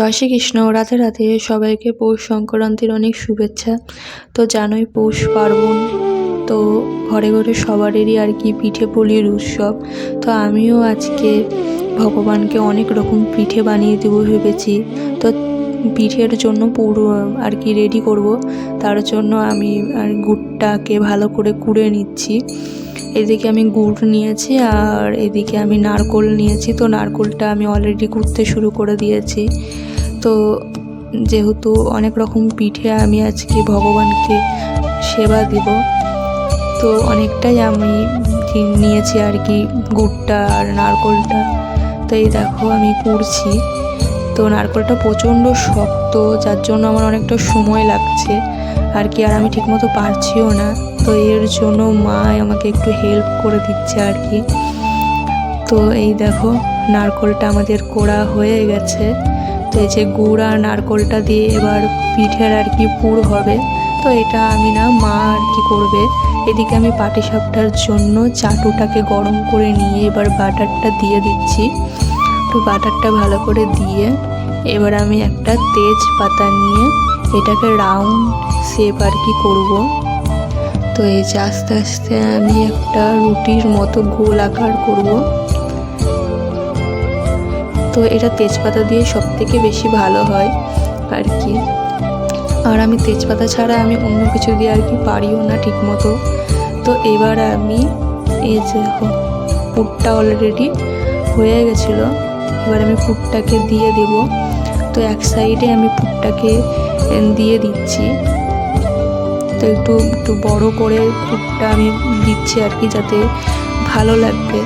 জয় শ্রীকৃষ্ণ। রাধে রাধে, সবাইকে পৌষ সংক্রান্তির অনেক শুভেচ্ছা। তো জানোই পৌষ পার্বণ তো ঘরে ঘরে সবারই আর কি পিঠে পুলির উৎসব। তো আমিও আজকে ভগবানকে অনেক রকম পিঠে বানিয়ে দেবো ভেবেছি। তো পিঠের জন্য পুরো আর কি রেডি করব। তার জন্য আমি আর গুড়টাকে ভালো করে কুড়ে নিচ্ছি। এদিকে আমি গুড় নিয়েছি আর এদিকে আমি নারকোল নিয়েছি। তো নারকোলটা আমি অলরেডি কুড়তে শুরু করে দিয়েছি। তো যেহেতু অনেক রকম পিঠে আমি আজকে ভগবানকে সেবা দিব, তো অনেকটাই আমি নিয়েছি আর কি, গুড়টা আর নারকোলটা। তো এই দেখো আমি করছি। তো নারকোলটা প্রচণ্ড শক্ত, যার জন্য আমার অনেকটা সময় লাগছে। আর কি, আর আমি ঠিকমতো পারছিও না। তো এর জন্য মা আমাকে একটু হেল্প করে দিচ্ছে আর কি। তো এই দেখো, নারকোলটা আমাদের কোড়া হয়ে গেছে। তো এই যে গুড় আর নারকোলটা দিয়ে এবার পিঠের আর কি পুর হবে, তো এটা আমি না মা আর কি করবে। এদিকে আমি পাটিসাপটার জন্য চাটুটাকে গরম করে নিয়ে এবার বাটারটা দিয়ে দিচ্ছি। তো বাটারটা ভালো করে দিয়ে এবার আমি একটা তেজপাতা নিয়ে এটাকে রাউন্ড শেপ আর কি করব। তো এই যে আস্তে আস্তে আমি একটা রুটির মতো গোল আকার করব। তো এটা তেজপাতা দিয়ে সব থেকে বেশি ভালো হয় আর কি। আর আমি তেজপাতা ছাড়া আমি অন্য কিছু দিয়ে আর কি পারিও না ঠিক মতো তো এবার আমি এই যে পুরটা অলরেডি হয়ে গেছিল। এবার আমি পুরটাকে দিয়ে দেব। তো এক সাইডে আমি পুরটাকে দিয়ে দিচ্ছি। তো একটু একটু বড় করে পুরটা আমি দিচ্ছি আর কি যাতে ভালো লাগবে।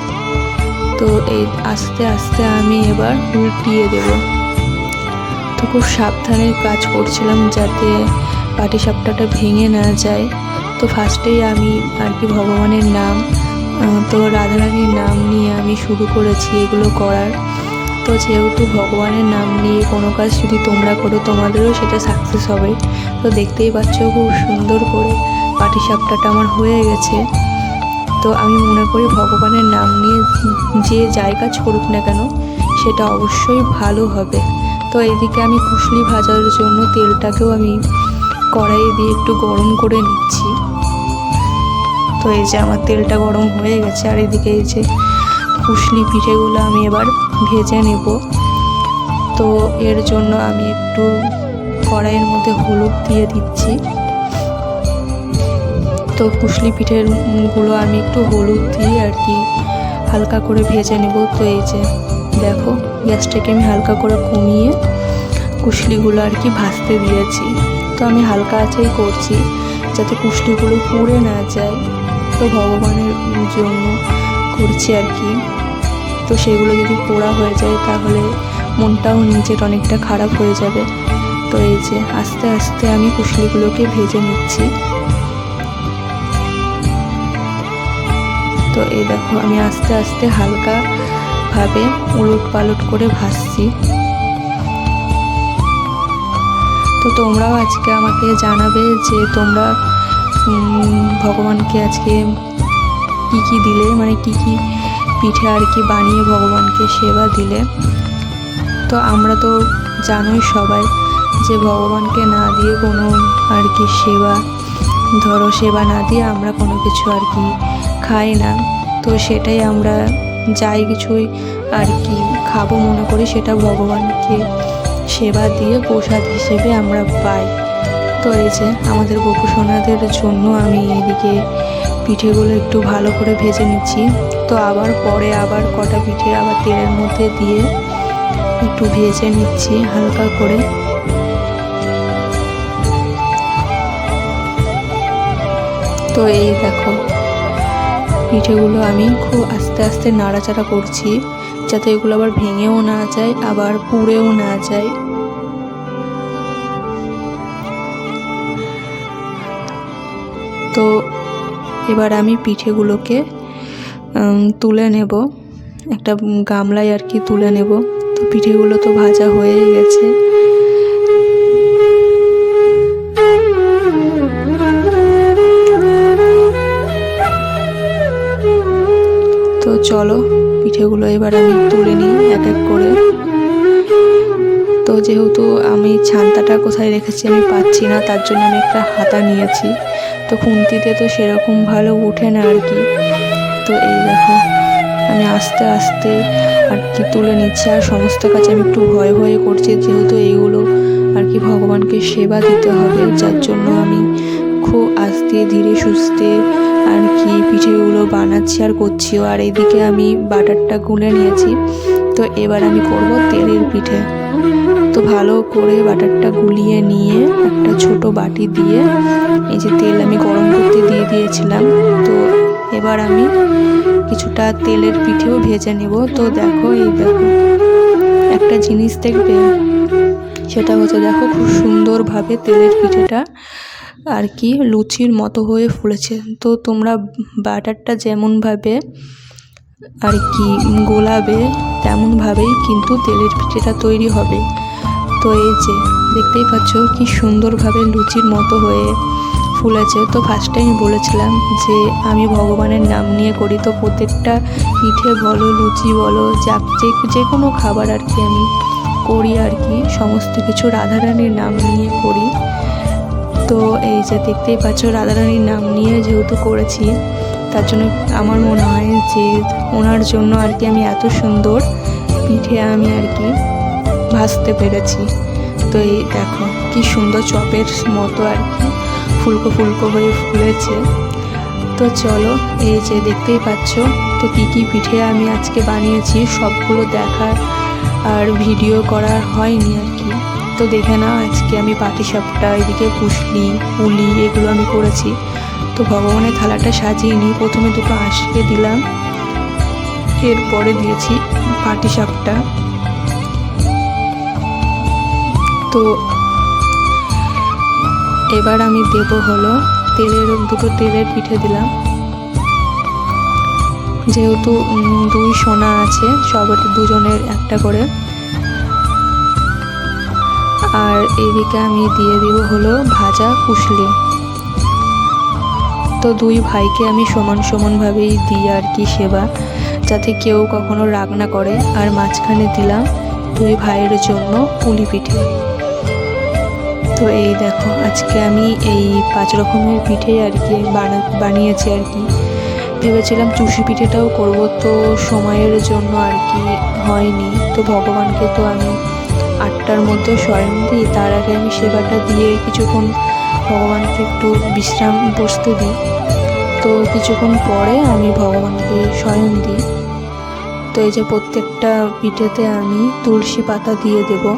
তো এই আস্তে আস্তে আমি এবার উল্টিয়ে দেব। তো খুব সাবধানে কাজ করছিলাম যাতে পাটি সাপটাটা ভেঙে না যায়। তো ফার্স্টেই আমি আর কি ভগবানের নাম তো রাধারানীর নাম নিয়ে আমি শুরু করেছি এগুলো করার। তো যেহেতু ভগবানের নাম নিয়ে কোনো কাজ যদি তোমরা করো, তোমাদেরও সেটা সাকসেস হবে। তো দেখতেই পাচ্ছ খুব সুন্দর করে পাটিসাপটাটা আমার হয়ে গেছে। তো আমি মনে করি ভগবানের নাম নিয়ে যে যাই কাজ করুক না কেন, সেটা অবশ্যই ভালো হবে। তো এদিকে আমি কুশলি ভাজার জন্য তেলটাকেও আমি কড়াইয়ে দিয়ে একটু গরম করে নিচ্ছি। তো এই যে আমার তেলটা গরম হয়ে গেছে, আর এদিকে এই যে কুশলি পিঠেগুলো আমি এবার ভেজে নেব। তো এর জন্য আমি একটু কড়াইয়ের মধ্যে হলুদ দিয়ে দিচ্ছি। তো কুশলি পিঠেরগুলো আমি একটু হলুদ দিয়ে আর কি হালকা করে ভেজে নেব। তো এই যে দেখো, গ্যাসটাকে আমি হালকা করে কমিয়ে কুশলিগুলো আর কি ভাজতে দিয়েছি। তো আমি হালকা আছেই করছি যাতে কুশলিগুলো পুড়ে না যায়। তো ভগবানের জন্য করছি আর কি। তো সেগুলো যদি পোড়া হয়ে যায় তাহলে মনটাও নিজের অনেকটা খারাপ হয়ে যাবে। তো এই যে আস্তে আস্তে আমি কুশলিগুলোকে ভেজে নিচ্ছি। তো এই দেখো, আমি আস্তে আস্তে হালকাভাবে উলট পালট করে ভাসছি। তো তোমরাও আজকে আমাকে জানাবে যে তোমরা ভগবানকে আজকে কি কি দিলে মানে কি কি পিঠে আর কি বানিয়ে ভগবানকে সেবা দিলে। তো আমরা তো জানোই সবাই যে ভগবানকে না দিয়ে কোনো আর কি সেবা, ধরো সেবা না দিয়ে আমরা কোনো কিছু আর কি খাই না। তো সেটাই আমরা যাই কিছুই আর কি খাব মনে করি, সেটা ভগবানকে সেবা দিয়ে প্রসাদ হিসেবে আমরা পাই। তো এই যে আমাদের গোপুসোনাদের জন্য আমি এদিকে পিঠেগুলো একটু ভালো করে ভেজে নিচ্ছি। তো আবার পরে আবার কটা পিঠে আবার তেলের মধ্যে দিয়ে একটু ভেজে নিচ্ছি হালকা করে। তো এই দেখো পিঠেগুলো আমি খুব আস্তে আস্তে নাড়াচাড়া করছি, যাতে এগুলো আবার ভেঙেও না যায়, আবার পুড়েও না যায়। তো এবার আমি পিঠেগুলোকে তুলে নেব। একটা গামলায় আর কি তুলে নেব। তো পিঠেগুলো তো ভাজা হয়েই গেছে। চলো, পিঠেগুলো এবার আমি তুলে নিই এক এক করে। তো যেহেতু আমি ছান্তাটা কোথায় রেখেছি আমি পাচ্ছি না, তার জন্য আমি একটা হাতা নিয়েছি। তো খুন্তিতে তো সেরকম ভালো উঠে না আর কি। তো এই দেখো, আমি আস্তে আস্তে আর কি তুলে নিচ্ছি। আর সমস্ত কাজ আমি একটু ভয়ে ভয়ে করছি, যেহেতু এইগুলো আর কি ভগবানকে সেবা দিতে হবে, যার জন্য আমি খুব আস্তে ধীরে সুস্থে আর কি পিঠেগুলো বানাচ্ছি আর করছিও। আর এইদিকে আমি বাটারটা গুলে নিয়েছি। তো এবার আমি করব তেলের পিঠে। তো ভালো করে বাটারটা গুলিয়ে নিয়ে একটা ছোট বাটি দিয়ে এই যে তেল আমি গরম করতে দিয়ে দিয়েছিলাম। তো এবার আমি কিছুটা তেলের পিঠেও ভেজে নেব। তো দেখো, এই দেখো, একটা জিনিস দেখবে? সেটা হচ্ছে দেখো, খুব সুন্দরভাবে তেলের পিঠেটা আর কি লুচির মতো হয়ে ফুলেছে। তো তোমরা বাটারটা যেমনভাবে আর কি গোলাবে, তেমনভাবেই কিন্তু তেলের পিঠেটা তৈরি হবে। তো এই যে, দেখতেই পাচ্ছ কি সুন্দরভাবে লুচির মতো হয়ে ফুলেছে। তো ফার্স্ট টাইম বলেছিলাম যে, আমি ভগবানের নাম নিয়ে করি। তো প্রত্যেকটা পিঠে বলো, লুচি বলো, যা যে যে কোনো খাবার আর কি আমি করি আর কি। সমস্ত কিছু রাধারানীর নাম নিয়ে করি। তো এই যে দেখতেই পাচ্ছ, রাধারানীর নাম নিয়ে যেহেতু করেছি, তার জন্য আমার মনে হয় যে ওনার জন্য আর কি আমি এত সুন্দর পিঠে আমি আর কি ভাজতে পেরেছি। তো এই দেখো, কি সুন্দর চপের মতো আর কি ফুলকো ফুলকো হয়ে ফুলেছে। তো চলো, এই যে দেখতেই পাচ্ছ, তো কী কী পিঠে আমি আজকে বানিয়েছি, সবগুলো দেখার আর ভিডিও করা হয়নি আর কি। তো দেখে না আজকে আমি পাটিসাপটা, এদিকে পুষলি পুলি, এগুলো আমি করেছি। তো ভগবানের থালাটা সাজিয়ে নিই প্রথমে দুটো আঁশকে দিলাম। এরপরে দিয়েছি পাটিসাপটা। তো এবার আমি দেব হলো তেলের, দুটো তেলের পিঠে দিলাম। যেহেতু দুই সোনা আছে সবার দুজনের একটা করে। আর এদিকে আমি দিয়ে দিব হলো ভাজা কুশলি তো দুই ভাইকে আমি সমান সমানভাবেই দিই আর কি সেবা, যাতে কেউ কখনো রাগ না করে। আর মাঝখানে দিলাম দুই ভাইয়ের জন্য পুলি পিঠে। তো এই দেখো, আজকে আমি এই পাঁচ রকমের পিঠে আর কি বানিয়েছি আর কি। ভেবেছিলাম চুষি পিঠেটাও করব, তো সময়ের জন্য আর কি হয়নি। তো ভগবানকে তো আমি আটটার মধ্যে স্বয়ং দিই তার আগে আমি সেবাটা দিয়ে কিছুক্ষণ ভগবানকে একটু বিশ্রাম বসতে দিই। তো কিছুক্ষণ পরে আমি ভগবানকে স্বয়ং দিই। তো এই যে প্রত্যেকটা পিঠেতে আমি তুলসী পাতা দিয়ে দেবো।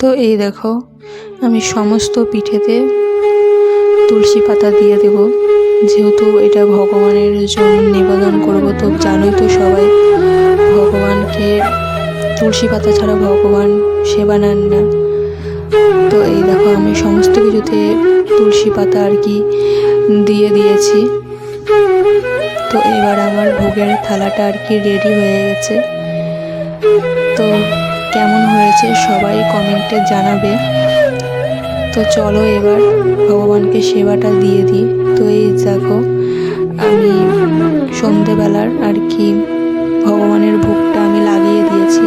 তো এই দেখো, আমি সমস্ত পিঠেতে তুলসী পাতা দিয়ে দেব। যেহেতু এটা ভগবানের জন্য নিবেদন করব, তো জানোই তো সবাই, ভগবানকে তুলসী পাতা ছাড়া ভগবান সেবা নেন না। তো এই দেখো, আমি সমস্ত কিছুতে তুলসী পাতা আর কি দিয়ে দিয়েছি। তো এবার আমার ভোগের থালাটা আর কি রেডি হয়ে গেছে। তো কেমন হয়েছে সবাই কমেন্টে জানাবে। তো চলো এবার ভগবানকে সেবাটা দিয়ে দিই। তো এই দেখো, আমি সন্ধেবেলার আর কি ভগবানের ভোগটা আমি লাগিয়ে দিয়েছি।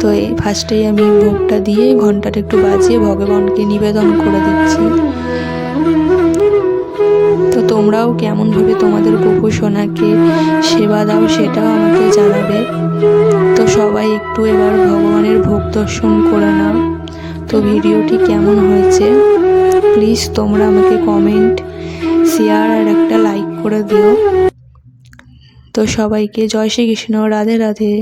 তো এই ফার্স্টেই আমি ভোগটা দিয়ে ঘন্টাটা একটু বাজিয়ে ভগবানকে নিবেদন করে দিচ্ছি। তো তোমরাও কেমনভাবে তোমাদের গোপু সোনাকে সেবা দাও সেটাও আমাকে জানাবে। তো সবাই একটু এবার ভগবানের ভোগ দর্শন করে নাও। তো ভিডিওটি কেমন হয়েছে? প্লিজ তোমরা আমাকে কমেন্ট শেয়ার আর একটা লাইক করে দিও। তো সবাইকে জয় শ্রীকৃষ্ণ, রাধে রাধে।